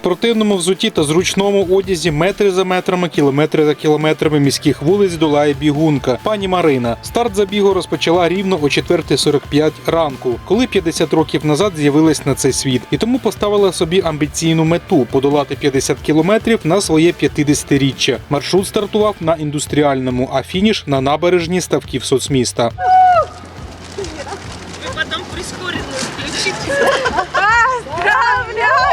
спортивному взуті та зручному одязі метри за метрами, кілометри за кілометрами міських вулиць долає бігунка. Пані Марина. Старт забігу розпочала рівно о 4.45 ранку, коли 50 років назад з'явилась на цей світ, і тому поставила собі амбіційну мету подолати 50 кілометрів на своє 50-річчя. Маршрут стартував на індустріальному, а фініш на набережні ставків соцміста. Ви потім прискорено включите.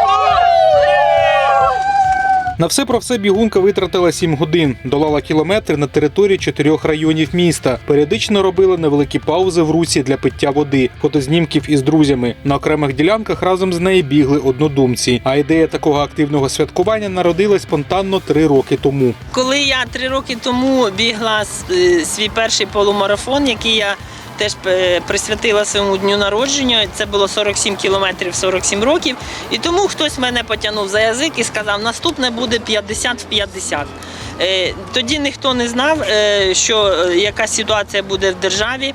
На все про все бігунка витратила 7 годин, долала кілометри на території чотирьох районів міста. Періодично робила невеликі паузи в русі для пиття води, фотознімків із друзями. На окремих ділянках разом з нею бігли однодумці. А ідея такого активного святкування народилась спонтанно три роки тому. Коли я три роки тому бігла е, свій перший полумарафон, який я теж е, присвятила своєму дню народження, це було 47 кілометрів 47 років. І тому хтось мене потягнув за язик і сказав, наступне буде 50 в 50. Е, Тоді ніхто не знав, е, що яка ситуація буде в державі,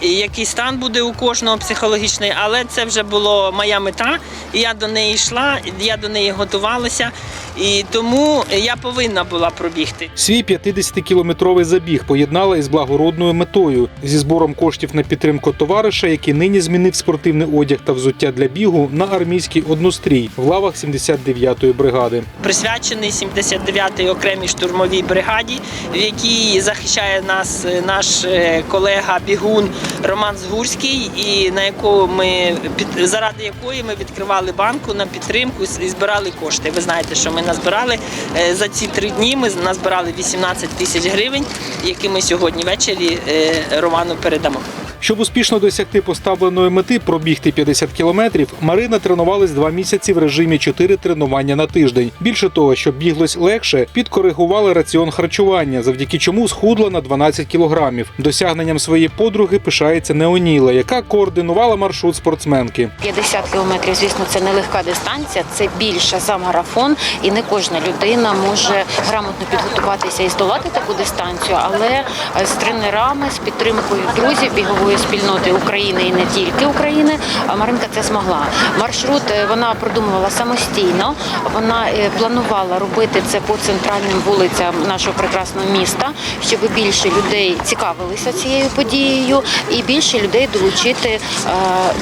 який стан буде у кожного психологічний, але це вже була моя мета, і я до неї йшла, я до неї готувалася, і тому я повинна була пробігти. Свій 50-кілометровий забіг поєднала із благородною метою зі збором коштів на підтримку товариша, який нині змінив спортивний одяг та взуття для бігу на армійський однострій в лавах 79-ї бригади. присвячений 79-й окремій штурмовій бригаді, в якій захищає нас е, наш е, колега бігун Роман Згурський, і на яку ми заради якої ми відкривали банку на підтримку і збирали кошти. Ви знаєте, що ми назбирали е, за ці три дні. Ми назбирали 18 тисяч гривень, які ми сьогодні ввечері е, Роману передамо. Щоб успішно досягти поставленої мети пробігти 50 кілометрів, Марина тренувалась два місяці в режимі 4 тренування на тиждень. Більше того, щоб біглось легше, підкоригували раціон харчування, завдяки чому схудла на 12 кілограмів. Досягненням своєї подруги пишається Неоніла, яка координувала маршрут спортсменки. 50 кілометрів, звісно, це не легка дистанція, це більше за марафон, і не кожна людина може грамотно підготуватися і здолати таку дистанцію, але з тренерами, з підтримкою друзів бігової спільноти України і не тільки України, Маринка це змогла. Маршрут е, вона продумувала самостійно. Вона е, планувала робити це по центральним вулицям нашого прекрасного міста, щоб більше людей цікавилися цією подією, і більше людей долучити е,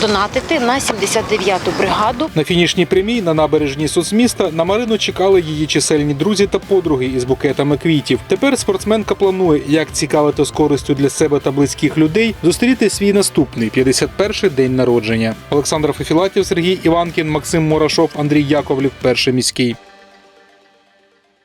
донатити на 79-ту бригаду. На фінішній прямій на набережній соцміста на Марину чекали її чисельні друзі та подруги із букетами квітів. Тепер спортсменка планує, як цікавити з користю для себе та близьких людей, зустріти свій наступний 51-й день народження. Олександр Фефілатів, Сергій Іванкін, Максим Мурашов, Андрій Яковлів, перший міський.